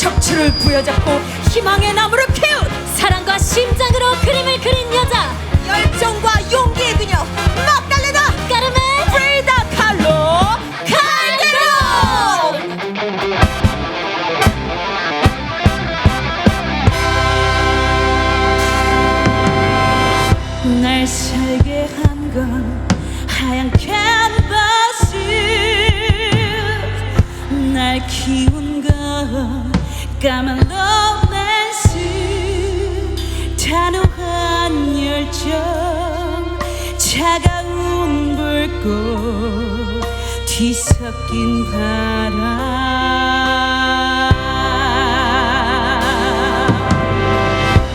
척추를 부여잡고 희망의 나무를 키운 사랑과 심장으로 그림을 그린 여자. 열정과 용기의 그녀 막달레나 까르멘 프리다 칼로 칼데론 날 살게 한 건 하얀 캔버스. 날 키운 건 까만 로맨스 단호한 열정. 차가운 불꽃. 뒤섞인 바람.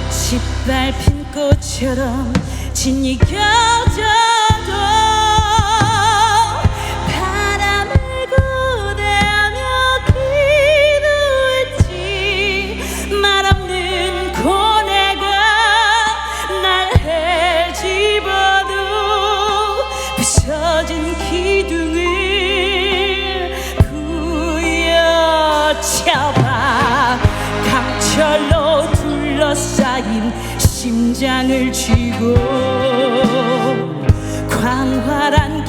짓밟힌 꽃처럼 짓이겨져 심장을 쥐고 광활한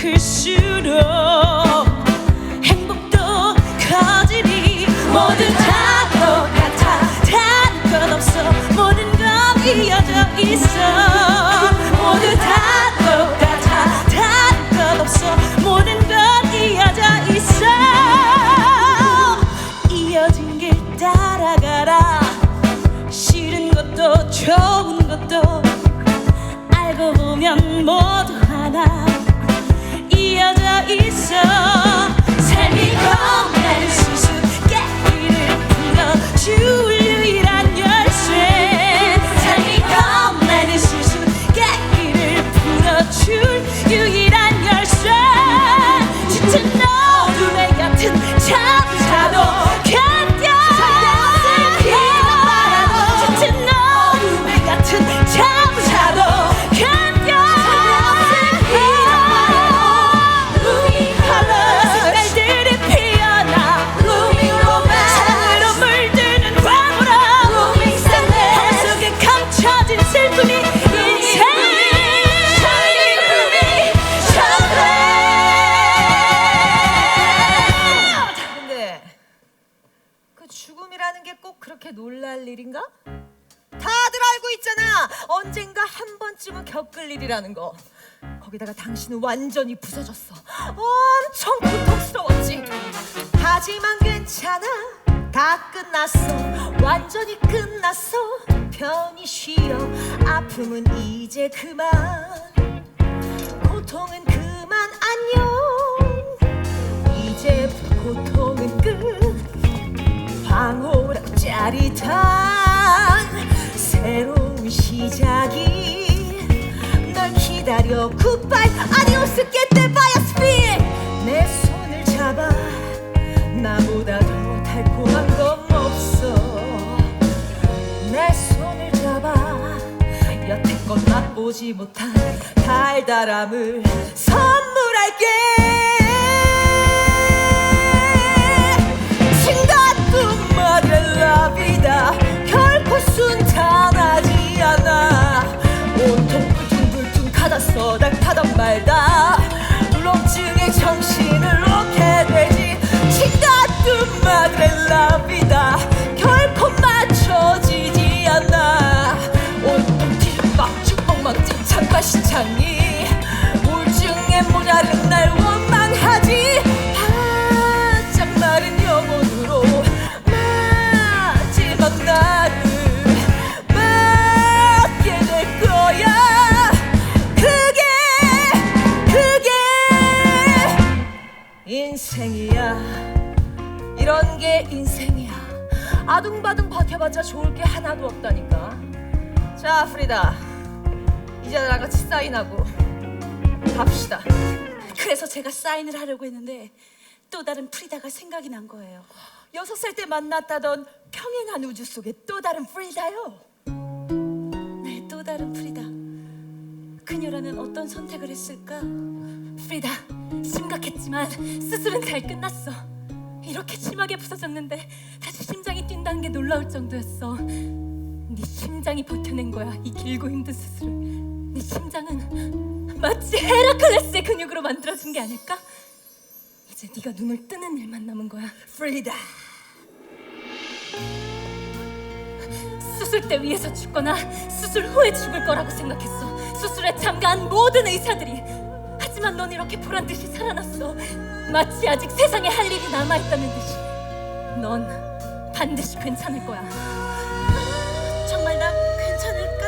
클수록 행복도 커지리 모두 다 똑같아. 다른 건 없어. 모든 건 이어져 있어. 모두 다 똑같아. 다른 건 없어. 모든 건 이어져 있어. 이어진 길 따라가라. 싫은 것도 좋은 것도 알고 보면 모두 하나 있어 일인가? 다들 알고 있잖아. 언젠가 한 번쯤은 겪을 일이라는 거. 거기다가 당신은 완전히 부서졌어. 엄청 고통스러웠지. 하지만 괜찮아. 다 끝났어. 완전히 끝났어. 편히 쉬어. 아픔은 이제 그만. 고통은 그만 짜릿한 새로운 시작이 널 기다려. 굿바이 아디오스 깨때 바이어스피 내 손을 잡아. 나보다 더 달콤한 건 없어. 내 손을 잡아. 여태껏 맛보지 못한 달달함을 선물할게 결코 순탄하지 않아. 온통 불퉁불퉁 가다서 낙하단 말다. 울렁증에 정신을 놓게 되지. 친구도 말을 라비 아둥바둥 버텨봤자 좋을 게 하나도 없다니까 자 프리다 이제 나랑 같이 사인하고 갑시다 그래서 제가 사인을 하려고 했는데 또 다른 프리다가 생각이 난 거예요. 여섯 살 때 만났다던 평행한 우주 속의 또 다른 프리다요. 네, 또 다른 프리다. 그녀라면 어떤 선택을 했을까? 프리다, 심각했지만 수술은 잘 끝났어. 이렇게 심하게 부서졌는데 다시 심장이 뛴다는 게 놀라울 정도였어. 네 심장이 버텨낸 거야 이 길고 힘든 수술을. 네 심장은 마치 헤라클레스의 근육으로 만들어진 게 아닐까? 이제 네가 눈을 뜨는 일만 남은 거야. 프리다 수술 때 위에서 죽거나 수술 후에 죽을 거라고 생각했어. 수술에 참가한 모든 의사들이. 하지만 넌 이렇게 보란 듯이 살아났어. 마치 아직 세상에 할 일이 남아 있다는 듯이. 넌 반드시 괜찮을 거야. 정말 나 괜찮을까?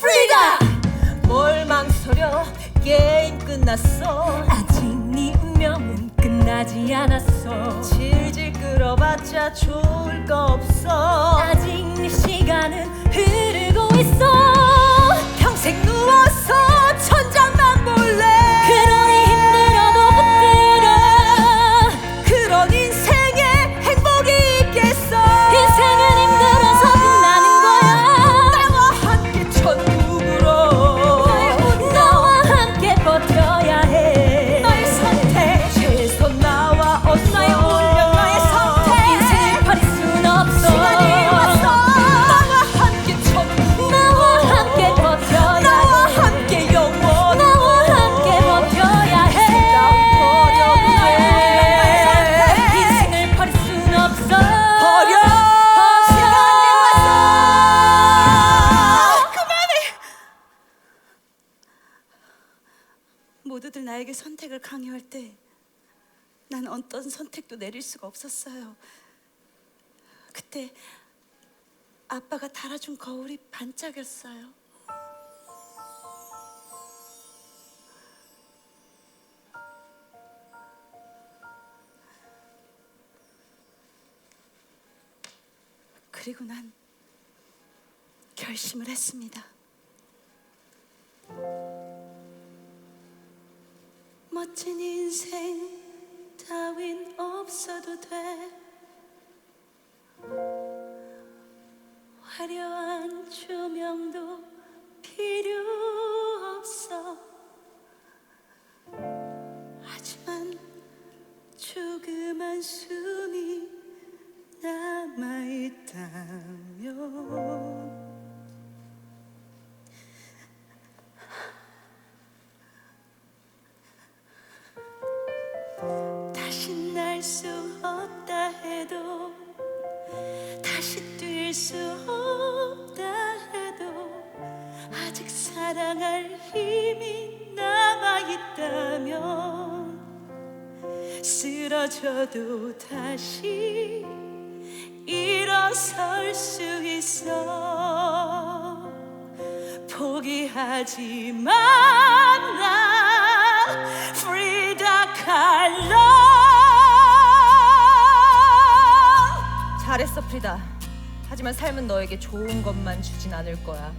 프리다 뭘 망설여 게임 끝났어 아직 네 운명은 끝나지 않았어. 질질 끌어봤자 좋을 거 없어 아직 네 시간은 모두들 나에게 선택을 강요할 때 난 어떤 선택도 내릴 수가 없었어요. 그때 아빠가 달아준 거울이 반짝였어요. 그리고 난 결심을 했습니다. 멋진 인생 따윈 없어도 돼. 화려한 조 수 없다 해도 다시 뛸 수 없다 해도 아직 사랑할 힘이 남아 있다면 쓰러져도 다시 일어설 수 있어. 포기하지 마나 프리 잘했어 프리다. 하지만 삶은 너에게 좋은 것만 주진 않을 거야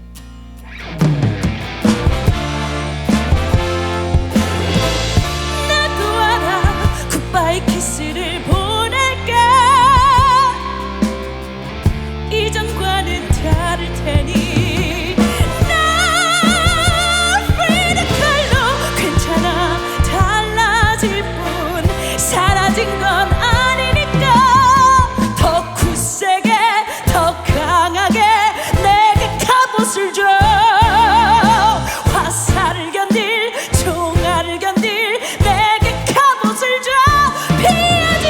갑옷을 줘 화살을 견딜 총알을 견딜 내게 갑옷을 줘 피하지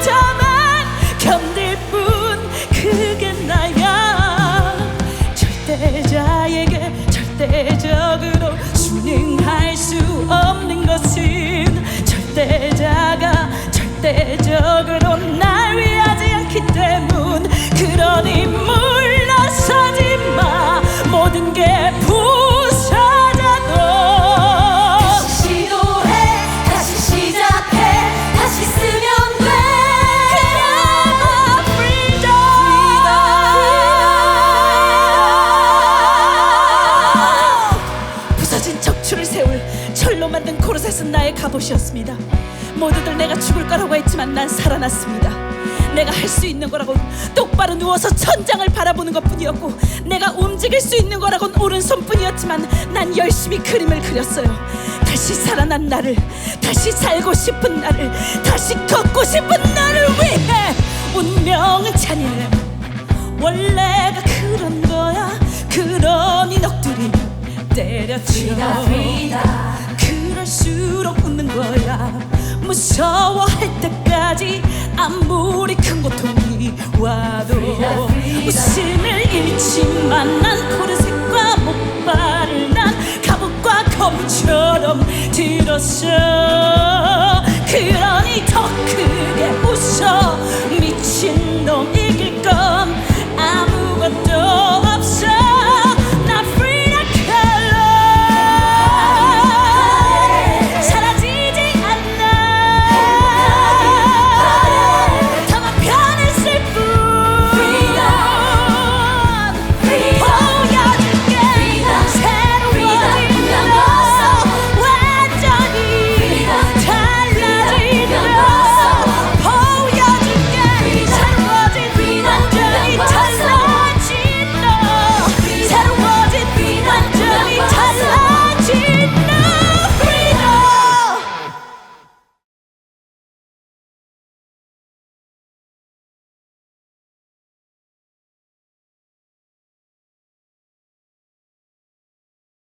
않았다만 견딜 뿐 그게 나야. 절대자에게 절대적으로 순응할 수 없는 것은 절대자가 절대적으로 갑옷이었습니다. 모두들 내가 죽을 거라고 했지만 난 살아났습니다. 내가 할 수 있는 거라고 똑바로 누워서 천장을 바라보는 것뿐이었고 내가 움직일 수 있는 거라곤 오른손뿐이었지만 난 열심히 그림을 그렸어요. 다시 살아난 나를, 다시 살고 싶은 나를, 다시 걷고 싶은 나를 위해 운명은 잔인해. 원래가 그런 거야. 그러니 넋두리 때려쳐. 그 럴수록 웃는 거야. 무서워할 때까지 아무리 큰 고통이 와도 웃음을 잃지만 난 코르셋과 목발을 난 갑옷과 검처럼 들었어. 그러니 더 크게 웃어. 미친